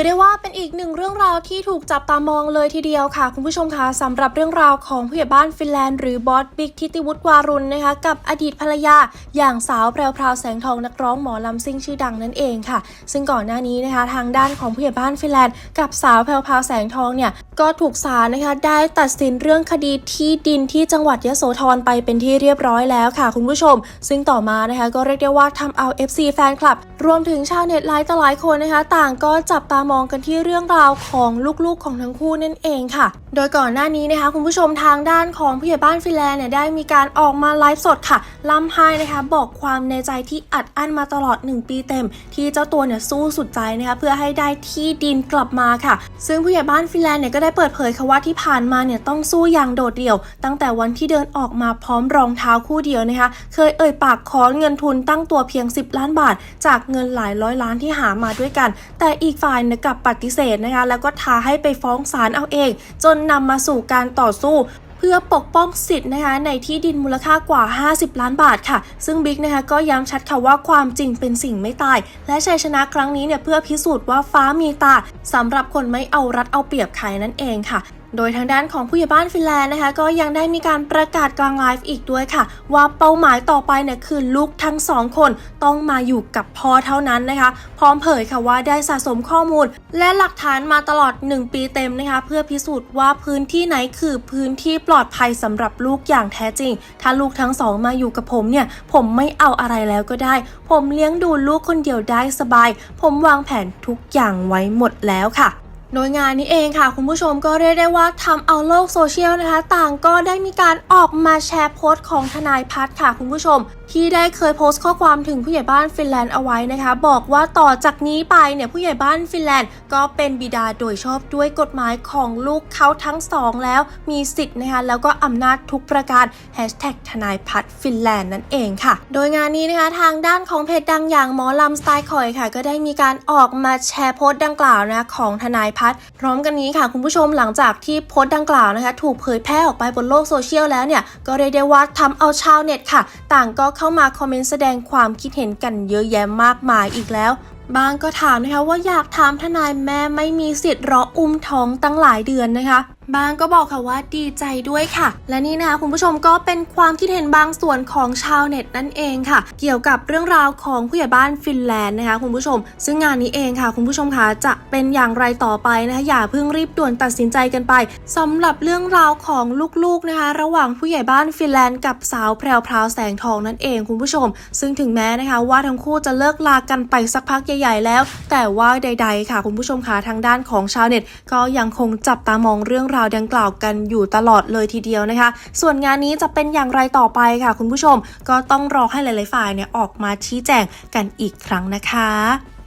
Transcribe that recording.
อได้ว่าเป็นอีกหนึ่งเรื่องราวที่ถูกจับตามองเลยทีเดียวค่ะ คุณผู้ชมคะสำหรับเรื่องราวของผู้ใหญ่บ้านฟินแลนด์หรือบอสบิ๊กทิติวุฒิวารุณนะคะกับอดีตภรรยา อย่างสาวแพรวพราวแสงทองนักร้องหมอลำซิ่งชื่อดังนั่นเองค่ะ ซึ่งก่อนหน้านี้นะคะทางด้านของผู้ใหญ่บ้านฟินแลนด์กับสาวแพรวพราวแสงทองเนี่ยก็ถูกศาลนะคะได้ตัดสินเรื่องคดีที่ดินที่จังหวัดยโสธรไปเป็นที่เรียบร้อยแล้วค่ะ คุณผู้ชม ซึ่งต่อมานะคะก็เรียกได้ว่าทำเอา FC แฟนคลับ รวมถึงชาวเน็ตหลายต่อหลายคนนะคะ ต่างก็จับตามองกันที่เรื่องราวของลูกๆของทั้งคู่นั่นเองค่ะ โดยก่อนหน้านี้นะคะคุณผู้ชมทางด้านของผู้ใหญ่บ้านฟิแลนด์เนี่ยได้มีการออกมาไลฟ์สดค่ะล่ำไห้นะคะบอกความในใจที่อัดอั้นมาตลอด 1 ปีเต็ม ที่เจ้าตัวเนี่ยสู้สุดใจนะคะเพื่อให้ได้ที่ดินกลับมาค่ะ ซึ่งผู้ใหญ่บ้านฟิแลนด์เนี่ยก็ได้เปิดเผยค่ะว่าที่ผ่านมาเนี่ยต้องสู้อย่างโดดเดี่ยว ตั้งแต่วันที่เดินออกมาพร้อมรองเท้าคู่เดียวนะคะเคยเอ่ยปากขอเงินทุนตั้งตัวเพียง 10 ล้านบาท จากเงินหลายร้อยล้านที่หามาด้วยกัน แต่อีกฝ่ายเนี่ยกลับปฏิเสธนะคะแล้วก็ท้าให้ไปฟ้องศาลเอาเอง จนนำมาสู่การต่อสู้เพื่อปกป้องสิทธิ์นะคะในที่ดินมูลค่ากว่า 50 ล้านบาทค่ะ ซึ่งบิ๊กนะคะก็ย้ำชัดค่ะว่าความจริงเป็นสิ่งไม่ตาย และชัยชนะครั้งนี้เนี่ยเพื่อพิสูจน์ว่าฟ้ามีตาสำหรับคนไม่เอารัดเอาเปรียบใครนั่นเองค่ะ โดยทางด้านของผู้ใหญ่บ้านฟินแลนด์นะคะ ก็ยังได้มีการประกาศกลางไลฟ์อีกด้วยค่ะ ว่าเป้าหมายต่อไปเนี่ยคือลูกทั้งสองคนต้องมาอยู่กับพ่อเท่านั้นนะคะ พร้อมเผยค่ะว่าได้สะสมข้อมูล และหลักฐานมาตลอด 1 ปีเต็มนะคะ เพื่อพิสูจน์ว่าพื้นที่ไหนคือพื้นที่ปลอดภัยสำหรับลูกอย่างแท้จริง ถ้าลูกทั้งสองมาอยู่กับผมเนี่ยผมไม่เอาอะไรแล้วก็ได้ ผมเลี้ยงดูลูกคนเดียวได้สบาย ผมวางแผนทุกอย่างไว้หมดแล้วค่ะ โดยงานนี้เองค่ะ คุณผู้ชมก็เรียกได้ว่าทำเอาโลกโซเชียลนะคะ ต่างก็ได้มีการออกมาแชร์โพสต์ของทนายพัฒค่ะ คุณผู้ชม ที่ได้เคยโพสต์ข้อความถึงผู้ใหญ่บ้านฟินแลนด์เอาไว้นะคะ บอกว่าต่อจากนี้ไปเนี่ยผู้ใหญ่บ้านฟินแลนด์ ก็เป็นบิดาโดยชอบด้วยกฎหมายของลูกเขาทั้งสองแล้วมีสิทธิ์นะคะแล้วก็อำนาจทุกประการทนายพัฒฟินแลนด์นั่นเองค่ะ โดยงานนี้นะคะทางด้านของเพจดังอย่างหมอลำสไตล์คอยค่ะ ก็ได้มีการออกมาแชร์โพสต์ดังกล่าวนะของทนายพัฒน์พร้อมกันนี้ค่ะคุณผู้ชมหลังจากที่โพสต์ดังกล่าวนะคะถูกเผยแพร่ออกไปบนโลกโซเชียลแล้วเนี่ยก็เรียกได้ว่าทำเอาชาวเน็ตค่ะ ต่างก็เข้ามาคอมเมนต์แสดงความคิดเห็นกันเยอะแยะมากมายอีกแล้วบางก็ถามนะคะว่าอยากถามทนายแม่ไม่มีสิทธิ์รออุ้มท้องตั้งหลายเดือนนะคะ บางก็บอกค่ะว่าดีใจด้วยค่ะ และนี่นะคะคุณผู้ชมก็เป็นความคิดเห็นบางส่วนของชาวเน็ตนั่นเองค่ะ เกี่ยวกับเรื่องราวของผู้ใหญ่บ้านฟินแลนด์นะคะคุณผู้ชม ซึ่งงานนี้เองค่ะ คุณผู้ชมคะจะเป็นอย่างไรต่อไปนะคะอย่าเพิ่งรีบด่วนตัดสินใจกันไปสำหรับเรื่องราวของลูกๆนะคะ ระหว่างผู้ใหญ่บ้านฟินแลนด์กับสาวแพรวพราวแสงทองนั่นเองคุณผู้ชม ซึ่งถึงแม้นะคะว่าทั้งคู่จะเลิกลากันไปสักพักใหญ่ๆแล้ว แต่ว่าใด ๆ ค่ะ คุณผู้ชมคะทางด้านของชาวเน็ต ก็ยังคงจับตามองเรื่องราาวดังกล่าวกันอยู่ตลอดเลยทีเดียวนะคะ ส่วนงานนี้จะเป็นอย่างไรต่อไปค่ะ คุณผู้ชมก็ต้องรอให้หลาย ๆ ฝ่ายเนี่ยออกมาชี้แจงกันอีกครั้งนะคะ